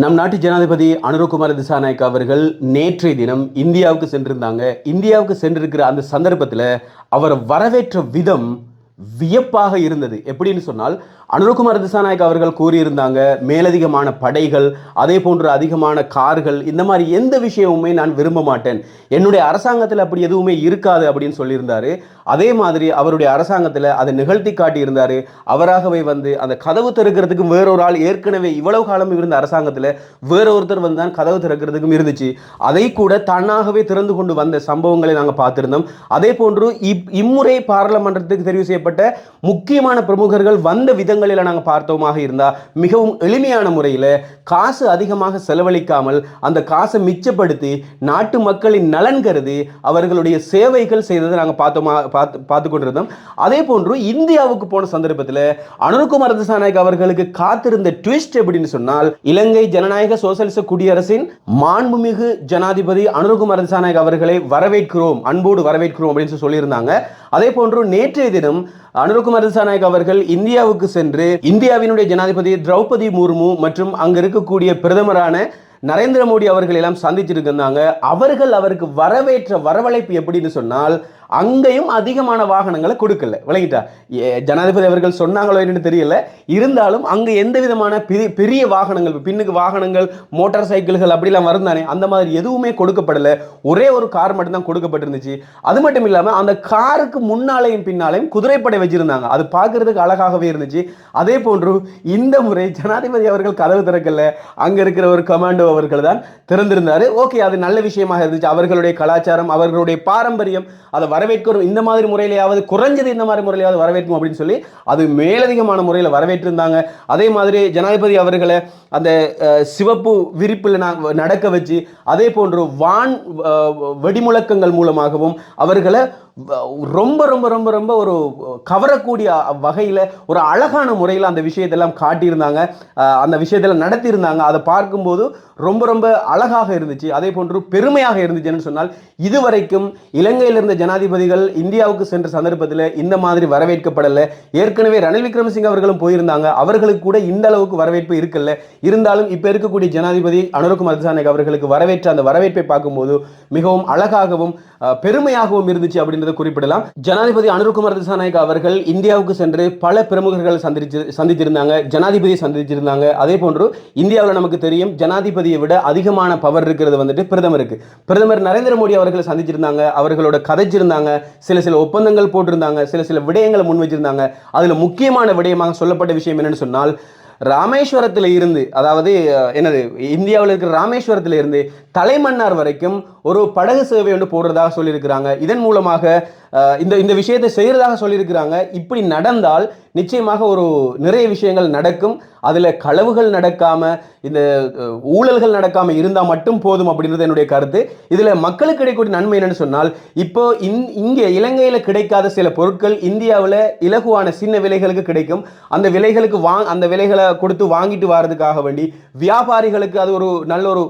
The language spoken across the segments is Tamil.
நம் நாட்டு ஜனாதிபதி அனுரகுமார திசாநாயக் அவர்கள் நேற்றைய தினம் இந்தியாவுக்கு சென்றிருந்தாங்க. இந்தியாவுக்கு சென்றிருக்கிற அந்த சந்தர்ப்பத்தில் அவரை வரவேற்ற விதம் வியப்பாக இருந்தது. எப்படின்னு சொன்னால் அனுரகுமார் திசாநாயக் அவர்கள் கூறியிருந்தாங்க மேலதிகமான படைகள் அதே போன்று அதிகமான கார்கள் இந்த மாதிரி எந்த விஷயமுமே நான் விரும்ப மாட்டேன். என்னுடைய அரசாங்கத்தில் அப்படி எதுவுமே இருக்காது அப்படின்னு சொல்லியிருந்தாரு. அதே மாதிரி அவருடைய அரசாங்கத்தில் அதை நிகழ்த்தி காட்டியிருந்தாரு. அவராகவே வந்து அந்த கதவு திறக்கிறதுக்கு வேறொரு ஆள் ஏற்கனவே இவ்வளவு காலம் இருந்த அரசாங்கத்தில் வேற ஒருத்தர் வந்து தான் கதவு திறக்கிறதுக்கும் இருந்துச்சு. அதை கூட தன்னாகவே திறந்து கொண்டு வந்த சம்பவங்களை நாங்கள் பார்த்துருந்தோம். அதே போன்று இப் இம்முறை பாராளுமன்றத்துக்கு தெரிவு செய்யப்பட்ட முக்கியமான பிரமுகர்கள் வந்த விதங்களில் நாங்கள் பார்த்தோமாக இருந்தால் மிகவும் எளிமையான முறையில் காசு அதிகமாக செலவழிக்காமல் அந்த காசை மிச்சப்படுத்தி நாட்டு மக்களின் நலன் கருதி அவர்களுடைய சேவைகள் செய்ததை நாங்கள் பார்த்தோமா பார்த்து பார்த்து கொண்டிருந்தோம். அதே போன்று இந்தியாவுக்கு போன சந்தர்ப்பத்தில் அனுர்குமார் திசாநாயக் அவர்களுக்கு காத்திருந்த ட்விஸ்ட் எப்படின்னு சொன்னால் இலங்கை ஜனநாயக சோசலிச குடியரசின் மாண்புமிகு ஜனாதிபதி அனுர்குமார் திசாநாயக் அவர்களை வரவேற்கிறோம் அன்போடு வரவேற்கிறோம் அப்படின்னு சொல்லி சொல்லியிருந்தாங்க. அதே போன்று நேற்றைய தினம் அனுரகுமார் திசாநாயக் அவர்கள் இந்தியாவுக்கு சென்று இந்தியாவினுடைய ஜனாதிபதி திரௌபதி முர்மு மற்றும் அங்க இருக்கக்கூடிய பிரதமரான நரேந்திர மோடி அவர்கள் எல்லாம் சந்திச்சிருந்தாங்க அவர்கள் அவருக்கு வரவேற்ற வரவழைப்பு எப்படின்னு சொன்னால் அங்கேயும் அதிகமான வாகனங்களை கொடுக்கல. விளங்கிட்டா? ஏ, ஜனாதிபதி அவர்கள் சொன்னாங்களோ என்னன்னு தெரியல. இருந்தாலும் அங்கே எந்த விதமான பெரிய பெரிய வாகனங்கள் பின்னுக்கு வாகனங்கள் மோட்டார் சைக்கிள்கள் அப்படிலாம் வருந்தானே அந்த மாதிரி எதுவுமே கொடுக்கப்படல. ஒரே ஒரு கார் மட்டும்தான் கொடுக்கப்பட்டிருந்துச்சு. அது மட்டும் இல்லாமல் அந்த காருக்கு முன்னாலேயும் பின்னாலையும் குதிரைப்படை வச்சிருந்தாங்க. அது பார்க்கறதுக்கு அழகாகவே இருந்துச்சு. அதே போன்று இந்த முறை ஜனாதிபதி அவர்கள் கதவு திறக்கல. அங்க இருக்கிற ஒரு கமாண்டோ அவர்கள் தான் திறந்திருந்தாரு. ஓகே அது நல்ல விஷயமாக இருந்துச்சு. அவர்களுடைய கலாச்சாரம் அவர்களுடைய பாரம்பரியம் அதை வரவேற்கிறோம். இந்த மாதிரி முறையிலையாவது குறைஞ்சது இந்த மாதிரி முறையிலாவது வரவேற்கும் அப்படின்னு சொல்லி அது மேலதிகமான முறையில் வரவேற்றிருந்தாங்க. அதே மாதிரி ஜனாதிபதி அவர்களை அந்த சிவப்பு விரிப்பில் நான் நடக்க வச்சு அதே போன்று வான் வெடிமுழக்கங்கள் மூலமாகவும் அவர்களை ரொம்ப ரொம்ப ரொம்ப ரொம்ப ஒரு கவரக்கூடிய வகையில் ஒரு அழகான முறையில் அந்த விஷயத்தெல்லாம் காட்டியிருந்தாங்க. அந்த விஷயத்தெல்லாம் நடத்தியிருந்தாங்க. அதை பார்க்கும்போது ரொம்ப ரொம்ப அழகாக இருந்துச்சு. அதே போன்று பெருமையாக இருந்துச்சுன்னு சொன்னால் இதுவரைக்கும் இலங்கையில் இருந்த ஜனாதிபதிகள் இந்தியாவுக்கு சென்ற சந்தர்ப்பத்தில் இந்த மாதிரி வரவேற்கப்படலை. ஏற்கனவே ரணில் விக்ரமசிங்க அவர்களும் போயிருந்தாங்க. அவர்களுக்கு கூட இந்த அளவுக்கு வரவேற்பு இருக்கல. இருந்தாலும் இப்போ இருக்கக்கூடிய ஜனாதிபதி அனுரகுமார் திசாநாயக் அவர்களுக்கு வரவேற்ற அந்த வரவேற்பை பார்க்கும்போது மிகவும் அழகாகவும் பெருமையாகவும் இருந்துச்சு அப்படின்றது குறிப்பிடலாம். ஜனாதிபதி அனுருகுமார் திசாநாயக் அவர்கள் இந்தியாவுக்கு சென்று பல பிரமுகர்கள் சந்திச்சு சந்திச்சிருந்தாங்க ஜனாதிபதியை சந்திச்சிருந்தாங்க அதே போன்று இந்தியாவில் நமக்கு தெரியும் ஜனாதிபதியை விட அதிகமான பவர் இருக்கிறது வந்துட்டு பிரதமருக்கு. பிரதமர் நரேந்திர மோடி அவர்களை சந்திச்சிருந்தாங்க. அவர்களோட கதைச்சிருந்தாங்க. சில சில ஒப்பந்தங்கள் போட்டிருந்தாங்க. சில சில விடயங்களை முன் வச்சிருந்தாங்க அதில் முக்கியமான விடயமாக சொல்லப்பட்ட விஷயம் என்னன்னு சொன்னால் ராமேஸ்வரத்தில் இருந்து அதாவது என்னது இந்தியாவில் இருக்கிற ராமேஸ்வரத்தில் இருந்து தலைமன்னார் வரைக்கும் ஒரு படகு சேவை ஒன்று போடுறதாக சொல்லியிருக்கிறாங்க. இதன் மூலமாக இந்த இந்த விஷயத்தை செய்கிறதாக சொல்லியிருக்கிறாங்க. இப்படி நடந்தால் நிச்சயமாக ஒரு நிறைய விஷயங்கள் நடக்கும். அதில் களவுகள் நடக்காமல் இந்த ஊழல்கள் நடக்காமல் இருந்தால் மட்டும் போதும் அப்படின்றது என்னுடைய கருத்து. இதில் மக்களுக்கு கிடைக்கக்கூடிய நன்மை என்னன்னு சொன்னால் இப்போ இந் இங்கே இலங்கையில் கிடைக்காத சில பொருட்கள் இந்தியாவில் இலகுவான சின்ன விலைகளுக்கு கிடைக்கும். அந்த விலைகளுக்கு வா அந்த விலைகளை கொடுத்து வாங்கிட்டு வர்றதுக்காக வேண்டி வியாபாரிகளுக்கு அது ஒரு நல்ல ஒரு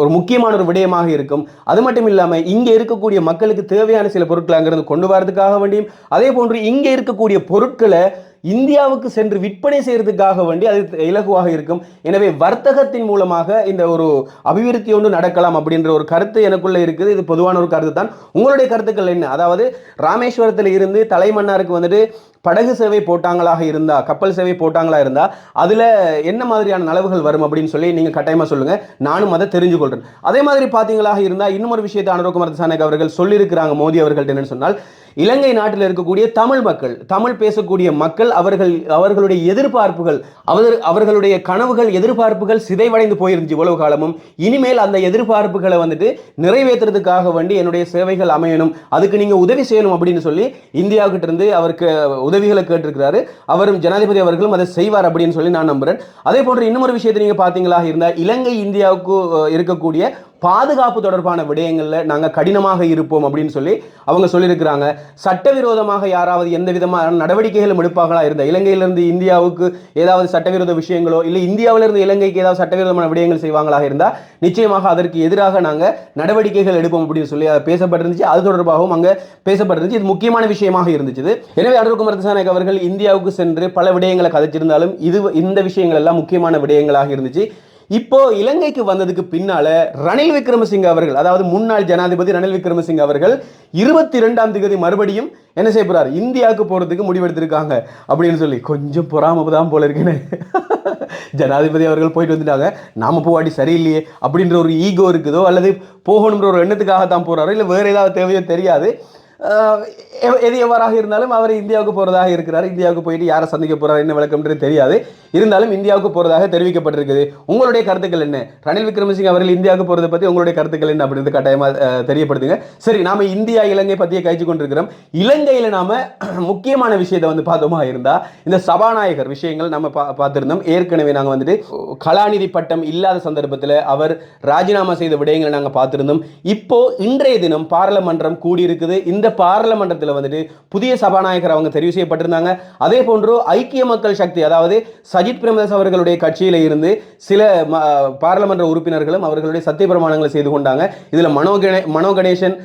ஒரு முக்கியமான ஒரு விடயமாக இருக்கும். அது மட்டும் இல்லாமல் இங்கே இருக்கக்கூடிய மக்களுக்கு தேவையான சில பொருட்கள் அங்கிருந்து கொண்டு வரதுக்காக வேண்டியும் அதே போன்று இங்கே இருக்கக்கூடிய பொருட்களை இந்தியாவுக்கு சென்று விற்பனை செய்யறதுக்காக வேண்டி அது இலகுவாக இருக்கும். எனவே வர்த்தகத்தின் மூலமாக இந்த ஒரு அபிவிருத்தி ஒன்று நடக்கலாம் அப்படின்ற ஒரு கருத்து எனக்குள்ள இருக்குது. இது பொதுவான ஒரு கருத்து தான் உங்களுடைய கருத்துக்கள் என்ன? அதாவது ராமேஸ்வரத்தில் இருந்து தலைமன்னாருக்கு வந்துட்டு படகு சேவை போட்டாங்களாக இருந்தா கப்பல் சேவை போட்டாங்களா இருந்தா அதுல என்ன மாதிரியான நலவுகள் வரும் அப்படின்னு சொல்லி நீங்க கட்டாயமா சொல்லுங்க. நானும் அதை தெரிஞ்சு கொள்றேன் அதே மாதிரி பாத்தீங்களாக இருந்தா இன்னும் ஒரு விஷயத்தை அனுரகுமார் திசாநாயக் அவர்கள் சொல்லியிருக்கிறாங்க மோடி அவர்கள்ட்ட என்னன்னு சொன்னால் இலங்கை நாட்டில் இருக்கக்கூடிய தமிழ் மக்கள் தமிழ் பேசக்கூடிய மக்கள் அவர்கள் அவர்களுடைய எதிர்பார்ப்புகள் அவர் அவர்களுடைய கனவுகள் எதிர்பார்ப்புகள் சிதைவடைந்து போயிருந்துச்சு இவ்வளவு காலமும். இனிமேல் அந்த எதிர்பார்ப்புகளை வந்துட்டு நிறைவேற்றுறதுக்காக வேண்டி என்னுடைய சேவைகள் அமையணும். அதுக்கு நீங்கள் உதவி செய்யணும் அப்படின்னு சொல்லி இந்தியாவுக்கிட்ட இருந்து அவருக்கு உதவிகளை கேட்டிருக்கிறாரு. அவரும் ஜனாதிபதி அவர்களும் அதை செய்வார் அப்படின்னு சொல்லி நான் நம்புறேன். அதே போன்ற இன்னொரு விஷயத்தை நீங்கள் பார்த்தீங்களா? இருந்தால் இலங்கை இந்தியாவுக்கு இருக்கக்கூடிய பாதுகாப்பு தொடர்பான விடயங்களில் நாங்கள் கடினமாக இருப்போம் அப்படின்னு சொல்லி அவங்க சொல்லியிருக்கிறாங்க. சட்டவிரோதமாக யாராவது எந்த விதமான நடவடிக்கைகளும் எடுப்பாங்களா இருந்த இலங்கையிலிருந்து இந்தியாவுக்கு ஏதாவது சட்டவிரோத விஷயங்களோ இல்லை இந்தியாவிலிருந்து இலங்கைக்கு ஏதாவது சட்டவிரோதமான விடயங்கள் செய்வாங்களாக இருந்தால் நிச்சயமாக அதற்கு எதிராக நாங்கள் நடவடிக்கைகள் எடுப்போம் அப்படின்னு சொல்லி அதை பேசப்பட்டிருந்துச்சு. அது தொடர்பாகவும் அங்கே பேசப்பட்டிருந்துச்சு. இது முக்கியமான விஷயமாக இருந்துச்சு. எனவே அருள்குமார் திசாநாயக் அவர்கள் இந்தியாவுக்கு சென்று பல விடயங்களை கதைச்சிருந்தாலும் இது இந்த விஷயங்கள் எல்லாம் முக்கியமான விடயங்களாக இருந்துச்சு. இப்போ இலங்கைக்கு வந்ததுக்கு பின்னால ரணில் விக்ரமசிங்க அவர்கள் அதாவது முன்னாள் ஜனாதிபதி ரணில் விக்ரமசிங்க அவர்கள் இருபத்தி ரெண்டாம் தேதி மறுபடியும் என்ன செய்ய போறாரு? இந்தியாவுக்கு போறதுக்கு முடிவெடுத்திருக்காங்க அப்படின்னு சொல்லி. கொஞ்சம் பொறாம தான் போல இருக்குன்னு. ஜனாதிபதி அவர்கள் போயிட்டு வந்துட்டாங்க. நாம போவாட்டி சரியில்லையே அப்படின்ற ஒரு ஈகோ இருக்குதோ அல்லது போகணுன்ற ஒரு எண்ணத்துக்காக தான் போறாரோ இல்லை வேற ஏதாவது தேவையோ தெரியாது. எது எவ்வாறாக இருந்தாலும் அவர் இந்தியாவுக்கு போகிறதாக இருக்கிறார். இந்தியாவுக்கு போயிட்டு யாரை சந்திக்க போகிறார் என்ன விளக்கம்ன்றது தெரியாது. இருந்தாலும் இந்தியாவுக்கு போகிறதாக தெரிவிக்கப்பட்டிருக்குது. உங்களுடைய கருத்துக்கள் என்ன? ரணில் விக்ரமசிங்க அவர்கள் இந்தியாவுக்கு போகிறத பற்றி உங்களுடைய கருத்துக்கள் என்ன அப்படின்றது கட்டாயமாக தெரியப்படுதுங்க தெரியப்படுத்துங்க. சரி நாம இந்தியா இலங்கை பற்றியே கழிச்சு கொண்டிருக்கிறோம். இலங்கையில் நாம் முக்கியமான விஷயத்தை வந்து பார்த்தோமா இருந்தால் இந்த சபாநாயகர் விஷயங்கள் நம்ம பா பார்த்துருந்தோம். ஏற்கனவே நாங்கள் வந்துட்டு கலாநிதி பட்டம் இல்லாத சந்தர்ப்பத்தில் அவர் ராஜினாமா செய்த விடயங்களை நாங்கள் பார்த்திருந்தோம். இப்போ இன்றைய தினம் பாராளுமன்றம் கூடியிருக்குது. இந்த பாராளுமன்றத்தில் வந்துட்டு புதிய சபாநாயகர் அவங்க தெரிவு செய்யப்பட்டிருந்தாங்க. அதே போன்று ஐக்கிய மக்கள் சக்தி அதாவது சஜித் பிரேமதாஸ் அவர்களுடைய கட்சியில் இருந்து சில பாராளுமன்ற உறுப்பினர்களும் அவர்களுடைய சத்திய பிரமாணங்களை செய்து கொண்டாங்க. இதில் மனோ கணே மனோ கணேசன்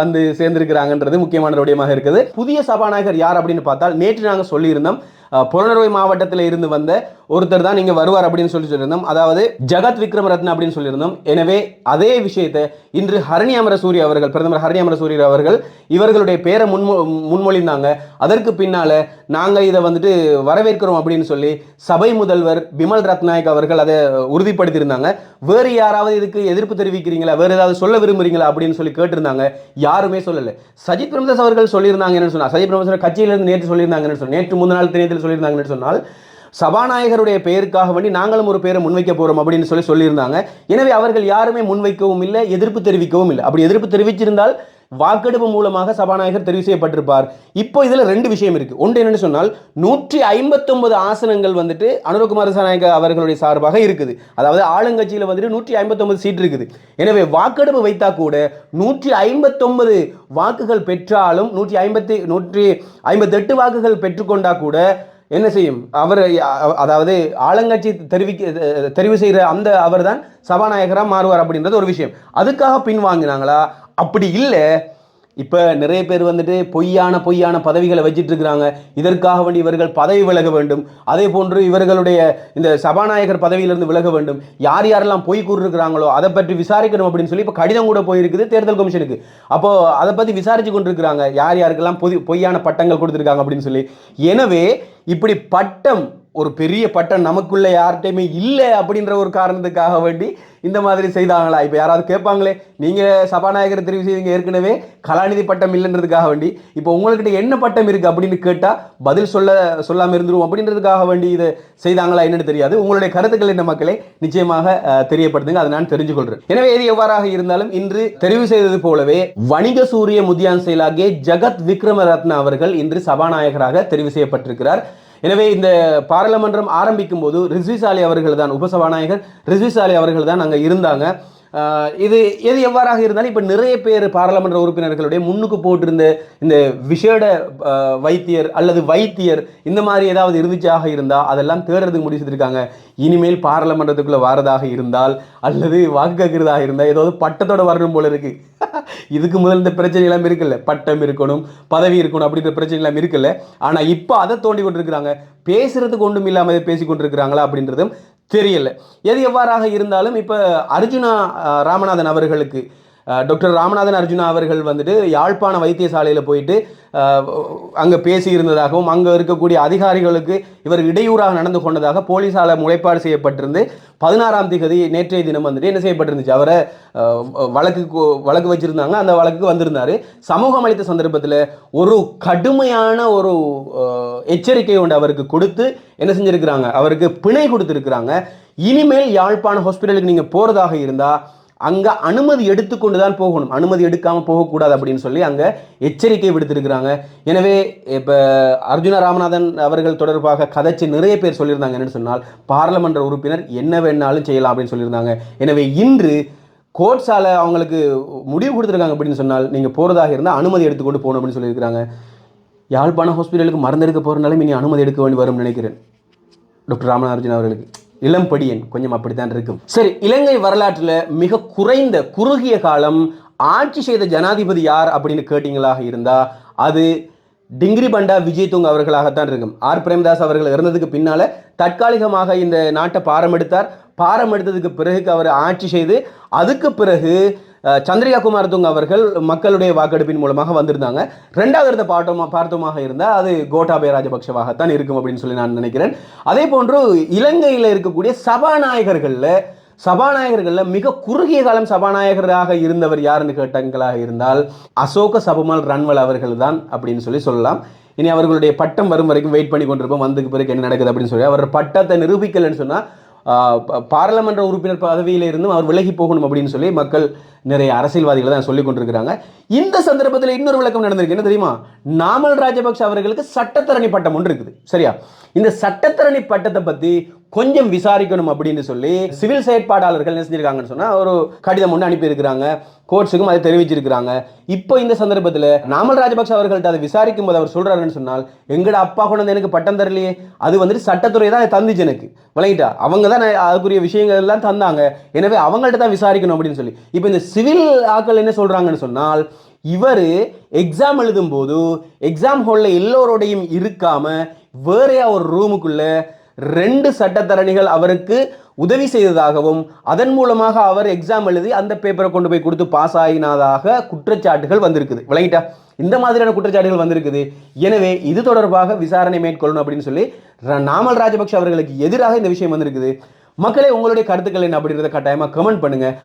வந்து சேர்ந்திருக்கிறாங்கன்றது முக்கியமான விடயமாக இருக்குது. புதிய சபாநாயகர் யார் அப்படின்னு பார்த்தால் நேற்று நாங்கள் சொல்லியிருந்தோம். அஹ், புலனறுவை மாவட்டத்தில் இருந்து வந்த ஒருத்தர் தான் நீங்கள் வருவார் அப்படின்னு சொல்லி சொல்லியிருந்தோம். அதாவது ஜகத் விக்ரமரத்ன அப்படின்னு சொல்லியிருந்தோம். எனவே அதே விஷயத்தை இன்று ஹரணி அமரசூரி அவர்கள் பிரதமர் ஹரணி அமரசூரி அவர்கள் இவர்களுடைய பேரை முன்மொ முன்மொழிந்தாங்க. அதற்கு பின்னால நாங்கள் இதை வந்துட்டு வரவேற்கிறோம் அப்படின்னு சொல்லி சபை முதல்வர் பிமல் ரத்நாயக் அவர்கள் அதை உறுதிப்படுத்தியிருந்தாங்க. வேறு யாராவது இதுக்கு எதிர்ப்பு தெரிவிக்கிறீங்களா? வேறு ஏதாவது சொல்ல விரும்புறீங்களா? அப்படின்னு சொல்லி கேட்டிருந்தாங்க. யாருமே சொல்லல. சஜித் பிரேமதாஸ் அவர்கள் சொல்லியிருந்தாங்க என்னன்னு சொன்னால் சஜித் பிரேமதாஸ் கட்சியிலிருந்து நேற்று சொல்லியிருந்தாங்கன்னு சொல்லி நேற்று முந்தின நாள் திணையத்தில் சொல்லியிருந்தாங்கன்னு சொன்னால் சபாநாயகருடைய பெயருக்காக வேண்டி நாங்களும் ஒரு பேரை முன்வைக்க போகிறோம் அப்படின்னு சொல்லி சொல்லியிருந்தாங்க. எனவே அவர்கள் யாருமே முன்வைக்கவும் இல்லை எதிர்ப்பு தெரிவிக்கவும் இல்லை. அப்படி எதிர்ப்பு தெரிவிச்சிருந்தால் வாக்கெடுப்பு மூலமாக சபாநாயகர் தெரிவு செய்யப்பட்டிருப்பார். இப்போ இதில் ரெண்டு விஷயம் இருக்கு. ஒன்று என்னன்னு சொன்னால் நூற்றி ஐம்பத்தொன்பது ஆசனங்கள் வந்துட்டு அனுரகுமார சனாயக அவர்களுடைய சார்பாக இருக்குது. அதாவது ஆளுங்கட்சியில் வந்துட்டு நூற்றி ஐம்பத்தொன்பது சீட் இருக்குது. எனவே வாக்கெடுப்பு வைத்தா கூட நூற்றி ஐம்பத்தொன்பது வாக்குகள் பெற்றாலும் நூற்றி ஐம்பத்தி நூற்றி ஐம்பத்தெட்டு வாக்குகள் பெற்றுக்கொண்டா கூட என்ன செய்யும்? அவர் அதாவது ஆளுங்கட்சி தெரிவிக்க தெரிவு செய்கிற அந்த அவர் தான் சபாநாயகராக மாறுவார் அப்படின்றது ஒரு விஷயம். அதுக்காக பின்வாங்கினாங்களா? அப்படி இல்லை. இப்போ நிறைய பேர் வந்துட்டு பொய்யான பொய்யான பதவிகளை வச்சுட்டு இருக்கிறாங்க இதற்காக வேண்டி இவர்கள் பதவி விலக வேண்டும். அதே போன்று இவர்களுடைய இந்த சபாநாயகர் பதவியிலிருந்து விலக வேண்டும். யார் யாரெல்லாம் பொய் கூறிருக்கிறாங்களோ அதை பற்றி விசாரிக்கணும் அப்படின்னு சொல்லி இப்போ கடிதம் கூட போயிருக்குது தேர்தல் கமிஷனுக்கு. அப்போது அதை பற்றி விசாரிச்சு கொண்டிருக்கிறாங்க. யார் யாருக்கெல்லாம் பொது பொய்யான பட்டங்கள் கொடுத்துருக்காங்க அப்படின்னு சொல்லி. எனவே இப்படி பட்டம் ஒரு பெரிய பட்டம் நமக்குள்ள யார்கிட்டயுமே இல்லை அப்படின்ற ஒரு காரணத்துக்காக வேண்டி இந்த மாதிரி செய்தாங்களா? இப்போ யாராவது கேட்பாங்களே நீங்கள் சபாநாயகர் தெரிவு செய்வீங்க ஏற்கனவே கலாநிதி பட்டம் இல்லைன்றதுக்காக வேண்டி. இப்போ உங்கள்கிட்ட என்ன பட்டம் இருக்குது அப்படின்னு கேட்டால் பதில் சொல்ல சொல்லாமல் இருந்துருவோம் அப்படின்றதுக்காக வேண்டி இதை செய்தாங்களா என்னன்னு தெரியாது. உங்களுடைய கருத்துக்கள் என்ன மக்களே நிச்சயமாக தெரியப்படுத்துங்க. அதை நான் தெரிஞ்சு எனவே இது எவ்வாறாக இருந்தாலும் இன்று தெரிவு செய்தது போலவே வணிக சூரிய முதியான் செயலாகிய ஜகத் விக்ரமரத்ன அவர்கள் இன்று சபாநாயகராக தெரிவு செய்யப்பட்டிருக்கிறார். எனவே இந்த பாராளுமன்றம் ஆரம்பிக்கும் போது ரிஸ்விசாலி அவர்கள் தான் உபசபாநாயகர். ரிஸ்விசாலி அவர்கள் தான் அங்கே இருந்தாங்க. இது எது எவ்வாறாக இருந்தாலும் இப்போ நிறைய பேர் பாராளுமன்ற உறுப்பினர்களுடைய முன்னுக்கு போட்டிருந்த இந்த விஷேட வைத்தியர் அல்லது வைத்தியர் இந்த மாதிரி ஏதாவது இருந்துச்சாக இருந்தால் அதெல்லாம் தேடுறதுக்கு முடிவு செய்திருக்காங்க இனிமேல் பாராளுமன்றத்துக்குள்ளே வாரதாக இருந்தால் அல்லது வாக்கு கேட்கிறதாக இருந்தால் ஏதாவது பட்டத்தோட வரணும் போல இருக்கு. இதுக்கு முதல் இந்த பிரச்சனை எல்லாம் இருக்குல்ல. பட்டம் இருக்கணும் பதவி இருக்கணும் அப்படின்ற பிரச்சனை எல்லாம் இருக்குல்ல. ஆனால் இப்போ அதை தோண்டி கொண்டிருக்கிறாங்க. பேசுறதுக்கு ஒன்றும் இல்லாமல் பேசி கொண்டிருக்கிறாங்களா அப்படின்றதும் தெரியல. எது எவ்வாறாக இருந்தாலும் இப்போ அர்ஜுனா ராமநாதன் அவர்களுக்கு டாக்டர் ராமநாதன் அர்ஜுனா அவர்கள் வந்துட்டு யாழ்ப்பாண வைத்தியசாலையில் போயிட்டு அங்கே பேசி இருந்ததாகவும் அங்கே இருக்கக்கூடிய அதிகாரிகளுக்கு இவர் இடையூறாக நடந்து கொண்டதாக போலீஸால் முறைப்பாடு செய்யப்பட்டிருந்து பதினாறாம் திகதி நேற்றைய தினம் வந்துட்டு என்ன செய்யப்பட்டிருந்துச்சு? அவரை வழக்கு வழக்கு வச்சிருந்தாங்க அந்த வழக்குக்கு வந்திருந்தாரு. சமூகம் அளித்த சந்தர்ப்பத்தில் ஒரு கடுமையான ஒரு எச்சரிக்கை ஒன்று அவருக்கு கொடுத்து என்ன செஞ்சுருக்கிறாங்க? அவருக்கு பிணை கொடுத்துருக்குறாங்க. இனிமேல் யாழ்ப்பாண ஹாஸ்பிட்டலுக்கு நீங்கள் போகிறதாக இருந்தால் அங்கே அனுமதி எடுத்துக்கொண்டு தான் போகணும். அனுமதி எடுக்காமல் போகக்கூடாது அப்படின்னு சொல்லி அங்கே எச்சரிக்கை விடுத்திருக்கிறாங்க. எனவே இப்போ அர்ஜுன ராமநாதன் அவர்கள் தொடர்பாக கதைச்சு நிறைய பேர் சொல்லியிருந்தாங்க. என்னென்னு சொன்னால் பாராளுமன்ற உறுப்பினர் என்ன வேணாலும் செய்யலாம் அப்படின்னு சொல்லியிருந்தாங்க. எனவே இன்று கோட்ஸால் அவங்களுக்கு முடிவு கொடுத்துருக்காங்க அப்படின்னு சொன்னால் நீங்கள் போகிறதாக இருந்தால் அனுமதி எடுத்துக்கொண்டு போகணும் அப்படின்னு சொல்லியிருக்கிறாங்க. யாழ்ப்பாணம் ஹாஸ்பிட்டலுக்கு மருந்து எடுக்க போகிறனாலும் இனி அனுமதி எடுக்க வேண்டி வரும்னு நினைக்கிறேன். டாக்டர் ராமநாதன் அவர்களுக்கு. இளம்படியன் கொஞ்சம் அப்படித்தான் இருக்கும். சரி இலங்கை வரலாற்றில் மிக குறைந்த குறுகிய காலம் ஆட்சி செய்த ஜனாதிபதி யார் அப்படின்னு கேட்டீங்களாக இருந்தால் அது டிங்கிரி பண்டா விஜயதுங் அவர்களாகத்தான் இருக்கும். ஆர். பிரேமதாஸ் அவர்கள் இறந்ததுக்கு பின்னால தற்காலிகமாக இந்த நாட்டை பாரம் எடுத்தார் பாரம் எடுத்ததுக்கு பிறகு அவர் ஆட்சி செய்து அதுக்கு பிறகு சந்திரிகா குமார் துங் அவர்கள் மக்களுடைய வாக்கெடுப்பின் மூலமாக வந்திருந்தாங்க. ரெண்டாவது இடத்த பார்த்தோமா பார்த்தோமாக இருந்தால் அது கோட்டாபய ராஜபக்ஷவாகத்தான் இருக்கும் அப்படின்னு சொல்லி நான் நினைக்கிறேன். அதே போன்று இலங்கையில் இருக்கக்கூடிய சபாநாயகர்களில் சபாநாயகர்களில் மிக குறுகிய காலம் சபாநாயகராக இருந்தவர் யாருன்னு கேட்டங்களாக இருந்தால் அசோக சபமால் ரன்வல் அவர்கள் தான் அப்படின்னு சொல்லி சொல்லலாம். இனி அவர்களுடைய பட்டம் வரும் வரைக்கும் வெயிட் பண்ணி கொண்டிருப்போம். வந்ததுக்கு பிறகு என்ன நடக்குது அப்படின்னு சொல்லி அவர் பட்டத்தை நிரூபிக்கலைன்னு சொன்னால் பாராளுமன்ற உறுப்பினர் பதவியில இருந்தும் அவர் விலகி போகணும் அப்படின்னு சொல்லி மக்கள் நிறைய அரசியல்வாதிகளை தான் சொல்லி கொண்டிருக்கிறாங்க. இந்த சந்தர்ப்பத்தில் இன்னொரு விளக்கம் நடந்திருக்கு. என்ன தெரியுமா? நாமல் ராஜபக்ஷ அவர்களுக்கு சட்டத்தரணி பட்டம் ஒன்று இருக்குது. சரியா? இந்த சட்டத்தரணி பட்டத்தை பற்றி கொஞ்சம் விசாரிக்கணும் அப்படின்னு சொல்லி சிவில் செயற்பாடாளர்கள் என்ன செஞ்சிருக்காங்கன்னு சொன்னால் ஒரு கடிதம் ஒன்று அனுப்பியிருக்கிறாங்க. கோர்ட்ஸுக்கும் அதை தெரிவிச்சிருக்கிறாங்க. இப்போ இந்த சந்தர்ப்பத்தில் நாமல் ராஜபக்ஷ அவர்கள்ட்ட அதை விசாரிக்கும் போது அவர் சொல்கிறாருன்னு சொன்னால் எங்கட அப்பா கொண்டு வந்து எனக்கு பட்டம் தரலையே. அது வந்துட்டு சட்டத்துறை தான் அதை தந்துச்சு எனக்கு. விளங்கிட்டா? அவங்க தான் நான் அதுக்குரிய விஷயங்கள் எல்லாம் தந்தாங்க. எனவே அவங்கள்ட்ட தான் விசாரிக்கணும் அப்படின்னு சொல்லி. இப்போ இந்த சிவில் ஆட்கள் என்ன சொல்கிறாங்கன்னு சொன்னால் இவர் எக்ஸாம் எழுதும்போது எக்ஸாம் ஹாலில் எல்லோரோடையும் இருக்காமல் வேறையா ஒரு ரூமுக்குள்ளே ரெண்டு சட்டத்தரணிகள் அவருக்கு உதவி செய்ததாகவும் அதன் மூலமாக அவர் எக்ஸாம் எழுதி அந்த பேப்பரை கொண்டு போய் கொடுத்து பாஸ் ஆகினதாக குற்றச்சாட்டுகள் வந்திருக்குது. விளங்கிட்டா? இந்த மாதிரியான குற்றச்சாட்டுகள் வந்திருக்குது. எனவே இது தொடர்பாக விசாரணை மேற்கொள்ளணும் அப்படின்னு சொல்லி நாமல் ராஜபக்ஷ அவர்களுக்கு எதிராக இந்த விஷயம் வந்திருக்குது. மக்களே உங்களுடைய கருத்துக்கள் என்ன அப்படின்றத கட்டாயமாக கமெண்ட் பண்ணுங்கள்